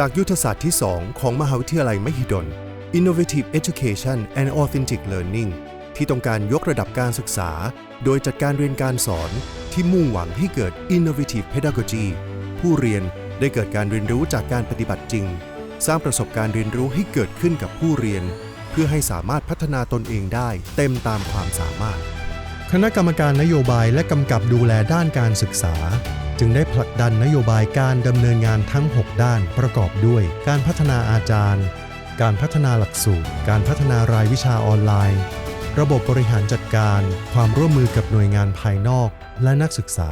จากยุทธศาสตร์ที่ 2 ของมหาวิทยาลัยมหิดล Innovative Education and Authentic Learning ที่ต้องการยกระดับการศึกษา โดยจัดการเรียนการสอนที่มุ่งหวังให้เกิด Innovative Pedagogy ผู้เรียนได้เกิดการเรียนรู้จากการปฏิบัติจริง สร้างประสบการณ์เรียนรู้ให้เกิดขึ้นกับผู้เรียน เพื่อให้สามารถพัฒนาตนเองได้เต็มตามความสามารถ คณะกรรมการนโยบายและกำกับดูแลด้านการศึกษา จึงได้ผลักดันนโยบายการดำเนินงานทั้ง 6 ด้านประกอบด้วย การพัฒนาอาจารย์ การพัฒนาหลักสูตร การพัฒนารายวิชาออนไลน์ ระบบบริหารจัดการ ความร่วมมือกับหน่วยงานภายนอกและนักศึกษา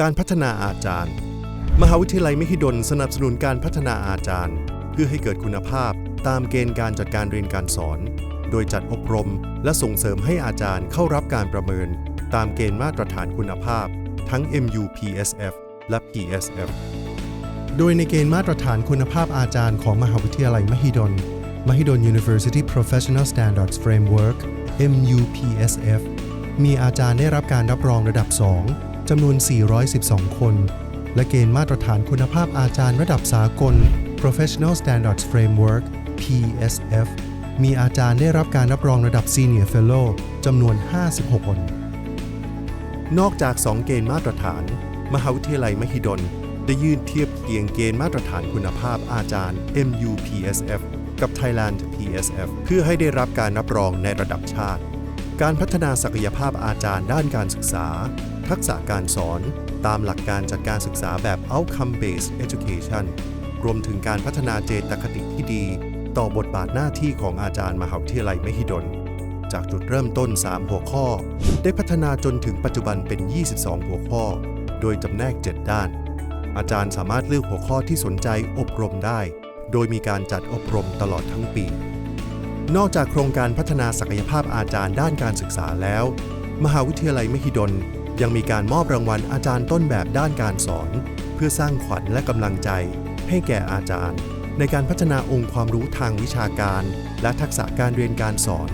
การพัฒนาอาจารย์ มหาวิทยาลัยมหิดลสนับสนุนการพัฒนาอาจารย์ เพื่อให้เกิดคุณภาพตามเกณฑ์การจัดการเรียนการสอน โดยจัดอบรม และส่งเสริมให้อาจารย์เข้ารับการประเมิน ตามเกณฑ์มาตรฐานคุณภาพ ทั้ง MU PSF และ PSF โดยในเกณฑ์มาตรฐานคุณภาพอาจารย์ของมหาวิทยาลัยมหิดลมหิดล University Professional Standards Framework MUPSF มีอาจารย์ได้รับการรับรองระดับ 2 จำนวน 412 คน และเกณฑ์มาตรฐานคุณภาพอาจารย์ระดับสากล Professional Standards Framework PSF มีอาจารย์ได้รับการรับรองระดับ Senior Fellow จำนวน 56 คน นอกจาก 2 เกณฑ์มาตรฐาน มหาวิทยาลัยมหิดล ได้ยื่นเทียบเคียงเกณฑ์มาตรฐานคุณภาพอาจารย์ MUPSF กับ Thailand PSF เพื่อให้ได้รับการรับรองในระดับชาติ การพัฒนาศักยภาพอาจารย์ด้านการศึกษา ทักษะการสอน ตามหลักการจัดการศึกษาแบบ outcome based education รวมถึงการพัฒนาเจตคติที่ดี ต่อบทบาทหน้าที่ของอาจารย์มหาวิทยาลัยมหิดล จากจุดเริ่มต้น 3 หัวข้อ ได้พัฒนาจนถึงปัจจุบันเป็น 22 หัวข้อ โดยจำแนก 7 ด้าน อาจารย์สามารถเลือกหัวข้อที่สนใจอบรมได้ โดยมีการจัดอบรมตลอดทั้งปี นอกจากโครงการพัฒนาศักยภาพอาจารย์ด้านการศึกษาแล้ว มหาวิทยาลัยมหิดลยังมีการมอบรางวัลอาจารย์ต้นแบบด้านการสอน เพื่อสร้างขวัญและกำลังใจ ให้แก่อาจารย์ ในการพัฒนาองค์ความรู้ทางวิชาการ และทักษะการเรียนการสอน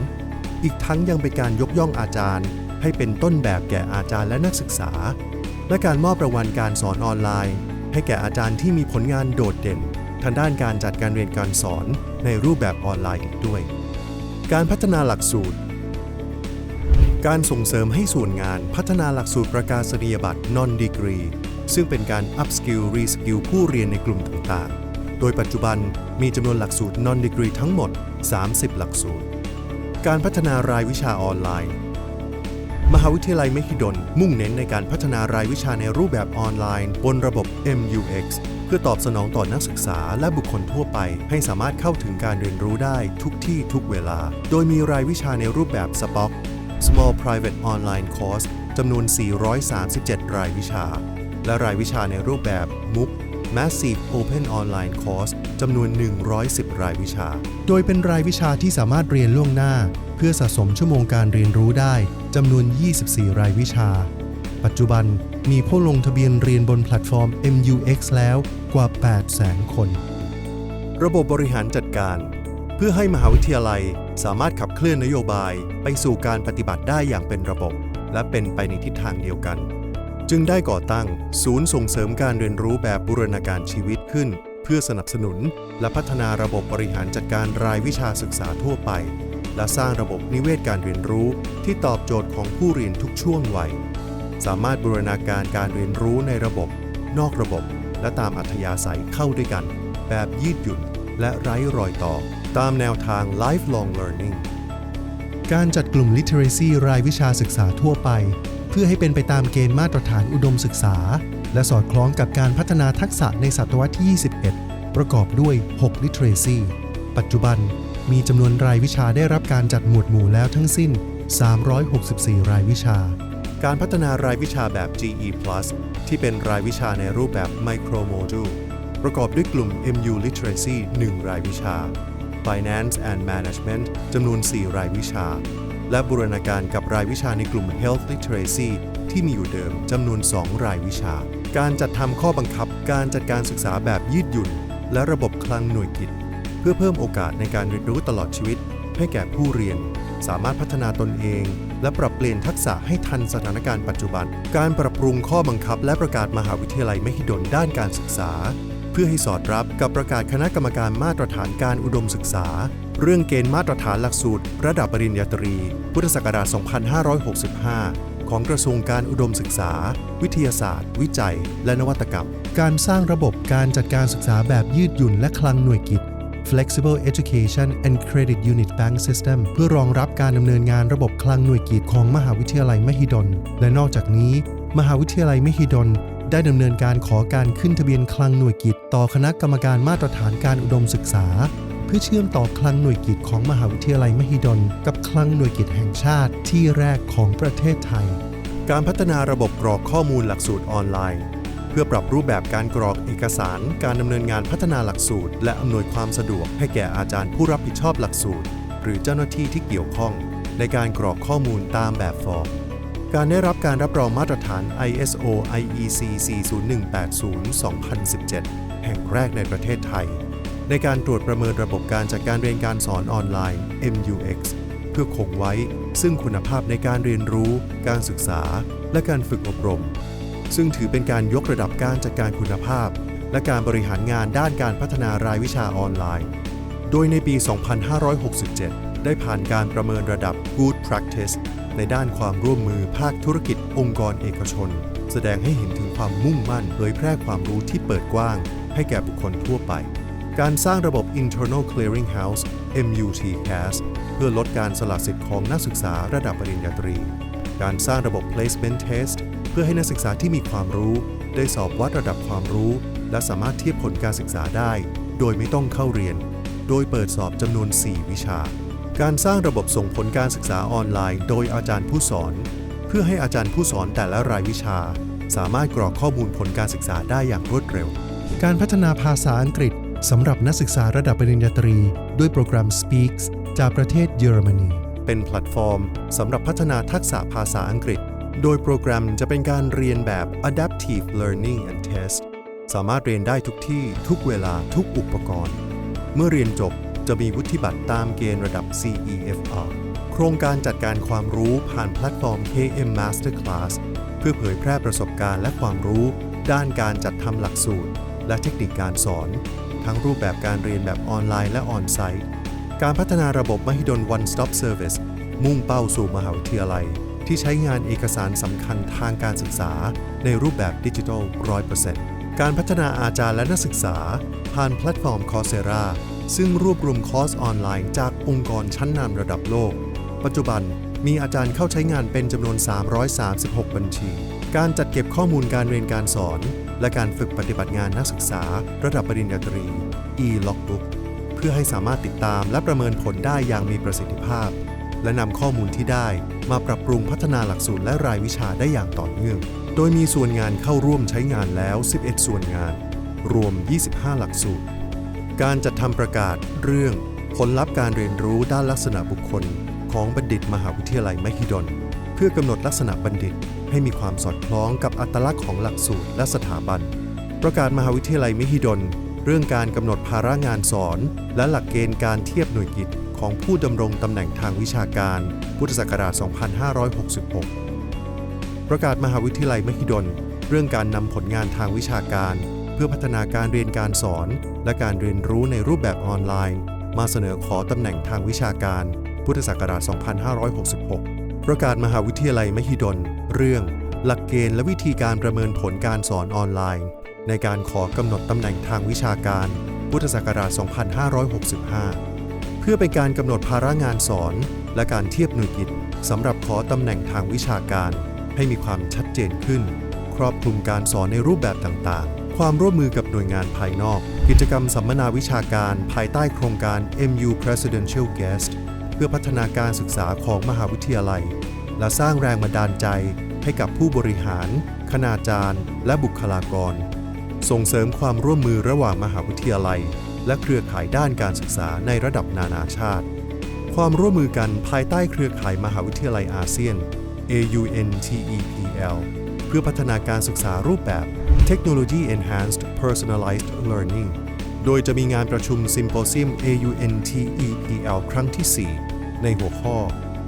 อีกทั้งยังเป็นการยกย่องอาจารย์ ให้เป็นต้นแบบแก่อาจารย์และนักศึกษา และการมอบรางวัลการสอนออนไลน์ ให้แก่อาจารย์ที่มีผลงานโดดเด่น ทางด้านการจัดการเรียนการสอนในรูปแบบออนไลน์อีกด้วย การพัฒนาหลักสูตร การส่งเสริมให้ส่วนงานพัฒนาหลักสูตรประกาศนียบัตร non degree ซึ่งเป็นการ upskill reskill ผู้เรียนในกลุ่มต่างๆ โดยปัจจุบันมีจำนวนหลักสูตร non degree ทั้งหมด 30 หลักสูตร การพัฒนารายวิชาออนไลน์ มหาวิทยาลัยมหิดล มุ่งเน้นในการพัฒนารายวิชาในรูปแบบออนไลน์ บนระบบ MUX เพื่อตอบสนองต่อนักศึกษาและบุคคลทั่วไป ให้สามารถเข้าถึงการเรียนรู้ได้ทุกที่ทุกเวลา โดยมีรายวิชาในรูปแบบ SPOC Small Private Online Course จำนวน 437 รายวิชา และรายวิชาในรูปแบบ MOOC Massive Open Online Course จำนวน 110 รายวิชา โดยเป็นรายวิชาที่สามารถเรียนล่วงหน้า เพื่อสะสมชั่วโมงการเรียนรู้ได้จำนวน 24 รายวิชา ปัจจุบันมีผู้ลงทะเบียนเรียนบนแพลตฟอร์ม MUX แล้วกว่า 800,000 คน ระบบบริหารจัดการ เพื่อให้มหาวิทยาลัยสามารถขับเคลื่อนนโยบาย ไปสู่การปฏิบัติได้อย่างเป็นระบบ และเป็นไปในทิศทางเดียวกัน จึงได้ก่อตั้ง ศูนย์ส่งเสริมการเรียนรู้แบบบูรณาการชีวิตขึ้น เพื่อสนับสนุน และพัฒนาระบบบริหารจัดการรายวิชาศึกษาทั่วไป และสร้างระบบนิเวศการเรียนรู้ที่ตอบโจทย์ของผู้เรียนทุกช่วงวัย สามารถบูรณาการการเรียนรู้ในระบบ นอกระบบ และตามอัธยาศัยเข้าด้วยกัน แบบยืดหยุ่น และไร้รอยต่อ ตามแนวทาง lifelong learning การจัดกลุ่ม literacy รายวิชาศึกษาทั่วไป พื่อให้เป็นไปตามเกณฑ์มาตรฐานอุดมศึกษา และสอดคล้องกับการพัฒนาทักษะในศตวรรษที่ 21 ประกอบด้วย 6 literacy ปัจจุบันมีจำนวนรายวิชาได้รับการจัดหมวดหมู่แล้วทั้งสิ้น 364 รายวิชา การพัฒนารายวิชาแบบ GE+ ที่เป็นรายวิชาในรูปแบบ Micro Module ประกอบด้วยกลุ่ม MU Literacy 1 รายวิชา Finance and Management จำนวน 4 รายวิชา และบูรณาการกับรายวิชาในกลุ่ม Health Literacy ที่มีอยู่เดิมจำนวน 2 รายวิชา การจัดทำข้อบังคับ การจัดการศึกษาแบบยืดหยุ่น และระบบคลังหน่วยกิจ เพื่อเพิ่มโอกาสในการเรียนรู้ตลอดชีวิต ให้แก่ผู้เรียน สามารถพัฒนาตนเอง และปรับเปลี่ยนทักษะให้ทันสถานการณ์ปัจจุบัน การปรับปรุงข้อบังคับ และประกาศมหาวิทยาลัยมหิดลด้านการศึกษา พื่อให้สอดรับกับประกาศคณะกรรมการมาตรฐานการอุดมศึกษา เรื่องเกณฑ์มาตรฐานหลักสูตร ระดับปริญญาตรี พุทธศักราช 2565 ของกระทรวงการอุดมศึกษา วิทยาศาสตร์ วิจัย และนวัตกรรม การสร้างระบบการจัดการศึกษาแบบยืดหยุ่นและคลังหน่วยกิจ Flexible Education and Credit Unit Bank System เพื่อรองรับการดำเนินงานระบบคลังหน่วยกิจของมหาวิทยาลัยมหิดล และนอกจากนี้ มหาวิทยาลัยมหิดล ได้ดำเนินการขอการขึ้นทะเบียนคลังหน่วยกิจ ต่อคณะกรรมการมาตรฐานการอุดมศึกษา เพื่อเชื่อมต่อคลังหน่วยกิจของมหาวิทยาลัยมหิดล กับคลังหน่วยกิจแห่งชาติที่แรกของประเทศไทย การพัฒนาระบบกรอกข้อมูลหลักสูตรออนไลน์ เพื่อปรับรูปแบบการกรอกเอกสาร การดำเนินงานพัฒนาหลักสูตร และอำนวยความสะดวกให้แก่อาจารย์ผู้รับผิดชอบหลักสูตร หรือเจ้าหน้าที่ที่เกี่ยวข้อง ในการกรอกข้อมูลตามแบบฟอร์ม การได้รับการรับรองมาตรฐาน ISO IEC 40180-2017 แห่งแรกในประเทศไทย ในการตรวจประเมินระบบการจัดการเรียนการสอนออนไลน์ MUX เพื่อคงไว้ ซึ่งคุณภาพในการเรียนรู้ การศึกษา และการฝึกอบรม ซึ่งถือเป็นการยกระดับการจัดการคุณภาพ และการบริหารงานด้านการพัฒนารายวิชาออนไลน์ โดยในปี 2567 ได้ผ่านการประเมินระดับ Good Practice ในด้านความร่วมมือภาคธุรกิจองค์กรเอกชน แสดงให้เห็นถึงความมุ่งมั่นเผยแพร่ความรู้ที่เปิดกว้าง ให้แก่บุคคลทั่วไป การสร้างระบบ Internal Clearing House MUTCAS เพื่อลดการสละสิทธิ์ของนักศึกษาระดับปริญญาตรี การสร้างระบบ Placement Test เพื่อให้นักศึกษาที่มีความรู้ ได้สอบวัดระดับความรู้ และสามารถเทียบผลการศึกษาได้ โดยไม่ต้องเข้าเรียน โดยเปิดสอบจำนวน 4 วิชา การสร้างระบบส่งผลการศึกษาออนไลน์ โดยอาจารย์ผู้สอน เพื่อให้อาจารย์ผู้สอนแต่ละรายวิชา สามารถกรอกข้อมูลผลการศึกษาได้อย่างรวดเร็ว การพัฒนาภาษาอังกฤษสำหรับนักศึกษาระดับปริญญาตรี ด้วยโปรแกรม Speaks จากประเทศเยอรมนี เป็นแพลตฟอร์มสำหรับพัฒนาทักษะภาษาอังกฤษ โดยโปรแกรมจะเป็นการเรียนแบบ Adaptive Learning and Test สามารถเรียนได้ทุกที่ทุกเวลาทุกอุปกรณ์ เมื่อเรียนจบ จะมีวุฒิบัตรตามเกณฑ์ระดับ CEFR โครงการจัดการความรู้ผ่านแพลตฟอร์ม KM Masterclass เพื่อเผยแพร่ประสบการณ์และความรู้ ด้านการจัดทำหลักสูตร และเทคนิคการสอน ทั้งรูปแบบการเรียนแบบออนไลน์และออนไซต์ การพัฒนาระบบมหิดล One Stop Service มุ่งเป้าสู่มหาวิทยาลัย ที่ใช้งานเอกสารสำคัญทางการศึกษา ในรูปแบบดิจิทัล 100%การพัฒนาอาจารย์และนักศึกษา ผ่านแพลตฟอร์ม Coursera ซึ่งรวบรวมคอร์สออนไลน์จากองค์กรชั้นนำระดับโลก ปัจจุบันมีอาจารย์เข้าใช้งานเป็นจำนวน 336 บัญชี การจัดเก็บข้อมูลการเรียนการสอน และการฝึกปฏิบัติงานนักศึกษา ระดับปริญญาตรี e-logbook เพื่อให้สามารถติดตามและประเมินผลได้อย่างมีประสิทธิภาพ และนำข้อมูลที่ได้มาปรับปรุงพัฒนาหลักสูตรและรายวิชาได้อย่างต่อเนื่อง โดยมีส่วนงานเข้าร่วมใช้งานแล้ว 11 ส่วนงาน รวม 25 หลักสูตร การจัดทำประกาศเรื่องผลลัพธ์การเรียนรู้ด้านลักษณะบุคคล ของบัณฑิตมหาวิทยาลัยมหิดล เพื่อกำหนดลักษณะบัณฑิต ให้มีความสอดคล้องกับอัตลักษณ์ของหลักสูตรและสถาบัน ประกาศมหาวิทยาลัยมหิดล เรื่องการกำหนดภาระงานสอน และหลักเกณฑ์การเทียบหน่วยกิจของผู้ดำรงตำแหน่งทางวิชาการ พุทธศักราช 2566 ประกาศมหาวิทยาลัยมหิดล เรื่องการนำผลงานทางวิชาการ พื่อพัฒนาการเรียนการสอน และการเรียนรู้ในรูปแบบออนไลน์ มาเสนอขอตำแหน่งทางวิชาการ พุทธศักราช 2566 ประกาศมหาวิทยาลัยมหิดล เรื่อง หลักเกณฑ์และวิธีการประเมินผลการสอนออนไลน์ ในการขอกำหนดตำแหน่งทางวิชาการ พุทธศักราช 2565 เพื่อเป็นการกำหนดภาระงานสอน และการเทียบหน่วยกิจสำหรับขอตำแหน่งทางวิชาการ ให้มีความชัดเจนขึ้น ครอบคลุมการสอนในรูปแบบต่างๆ ความร่วมมือกับหน่วยงานภายนอก กิจกรรมสัมมนาวิชาการภายใต้โครงการ MU Presidential Guest เพื่อพัฒนาการศึกษาของมหาวิทยาลัย และสร้างแรงบันดาลใจให้กับผู้บริหาร คณาจารย์ และบุคลากร ส่งเสริมความร่วมมือระหว่างมหาวิทยาลัย และเครือข่ายด้านการศึกษาในระดับนานาชาติ ความร่วมมือกันภายใต้เครือข่ายมหาวิทยาลัยอาเซียน AUNTEPL เพื่อพัฒนาการศึกษารูปแบบ Technology Enhanced Personalized Learning โดยจะมีงานประชุม Symposium AUNTEPL ครั้งที่ 4 ในหัวข้อ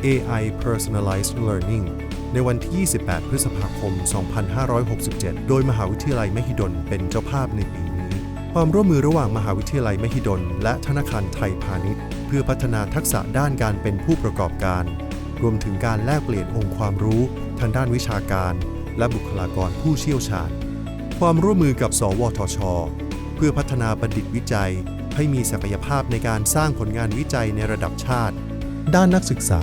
AI Personalized Learning ในวันที่ 28 พฤษภาคม 2567 โดยมหาวิทยาลัยมหิดลเป็นเจ้าภาพในปีนี้ ความร่วมมือระหว่างมหาวิทยาลัยมหิดล และธนาคารไทยพาณิชย์ เพื่อพัฒนาทักษะด้านการเป็นผู้ประกอบการ รวมถึงการแลกเปลี่ยนองค์ความรู้ ทางด้านวิชาการ และบุคลากรผู้เชี่ยวชาญ ความร่วมมือกับ สวทช เพื่อพัฒนาบัณฑิตวิจัย ให้มีศักยภาพในการสร้างผลงานวิจัยในระดับชาติ ด้านนักศึกษา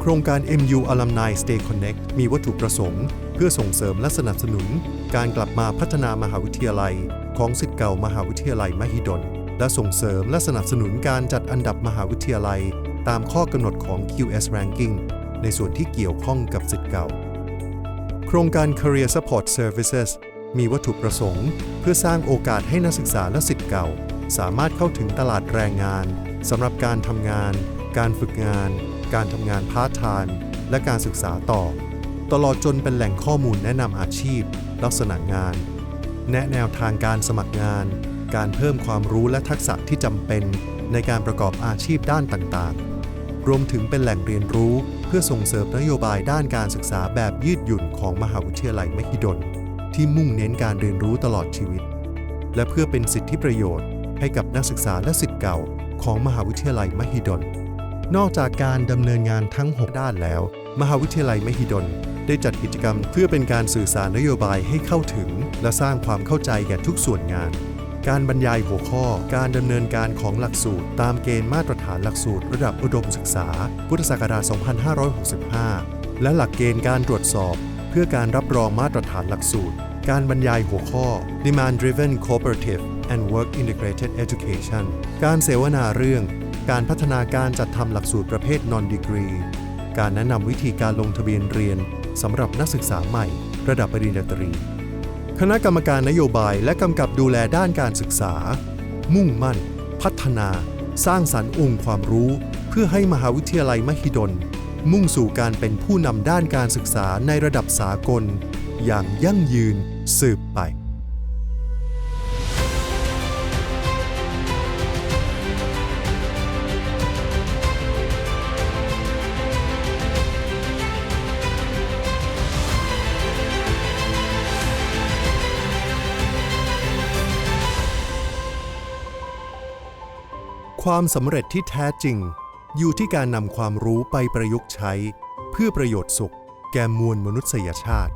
โครงการ MU Alumni Stay Connect มีวัตถุประสงค์ เพื่อส่งเสริมและสนับสนุน การกลับมาพัฒนามหาวิทยาลัย ของสิทธิ์เก่ามหาวิทยาลัยมหิดล และส่งเสริมและสนับสนุนการจัดอันดับมหาวิทยาลัย ตามข้อกำหนดของ QS Ranking ในส่วนที่เกี่ยวข้องกับสิทธิ์เก่า โครงการ Career Support Services มีวัตถุประสงค์ เพื่อสร้างโอกาสให้นักศึกษาและสิทธิ์เก่า สามารถเข้าถึงตลาดแรงงานสำหรับการทำงาน การฝึกงาน การทำงานพาร์ทไทม์และการศึกษาต่อ ตลอดจนเป็นแหล่งข้อมูลแนะนำอาชีพ ลักษณะงาน แนะแนวทางการสมัครงาน การเพิ่มความรู้และทักษะที่จำเป็นในการประกอบอาชีพด้านต่างๆ รวมถึงเป็นแหล่งเรียนรู้ เพื่อส่งเสริมนโยบายด้านการศึกษาแบบยืดหยุ่นของมหาวิทยาลัยมหิดล ที่มุ่งเน้นการเรียนรู้ตลอดชีวิต และเพื่อเป็นสิทธิประโยชน์ ให้กับนักศึกษาและสิทธิ์เก่า ของมหาวิทยาลัยมหิดล นอกจากการดำเนินงานทั้ง 6 ด้านแล้ว มหาวิทยาลัยมหิดลได้จัดกิจกรรมเพื่อเป็นการสื่อสารนโยบายให้เข้าถึง และสร้างความเข้าใจแก่ทุกส่วนงาน การบรรยายหัวข้อ การดำเนินการของหลักสูตร ตามเกณฑ์มาตรฐานหลักสูตร ระดับอุดมศึกษา พุทธศักราช 2565 และหลักเกณฑ์การตรวจสอบ เพื่อการรับรองมาตรฐานหลักสูตร การบรรยายหัวข้อ Demand Driven Cooperative and Work Integrated Education การเสวนาเรื่อง การพัฒนาการจัดทำหลักสูตรประเภท Non Degree การแนะนำวิธีการลงทะเบียนเรียนสำหรับนักศึกษาใหม่ ระดับปริญญาตรี คณะกรรมการนโยบายและกำกับดูแลด้านการศึกษา มุ่งมั่น พัฒนา สร้างสรรค์องค์ความรู้ เพื่อให้มหาวิทยาลัยมหิดล มุ่งสู่การเป็นผู้นำด้านการศึกษาในระดับสากล อย่างยั่งยืนสืบไป ความสำเร็จที่แท้จริง อยู่ที่การนำความรู้ไปประยุกต์ใช้ เพื่อประโยชน์สุข แก่มวลมนุษยชาติ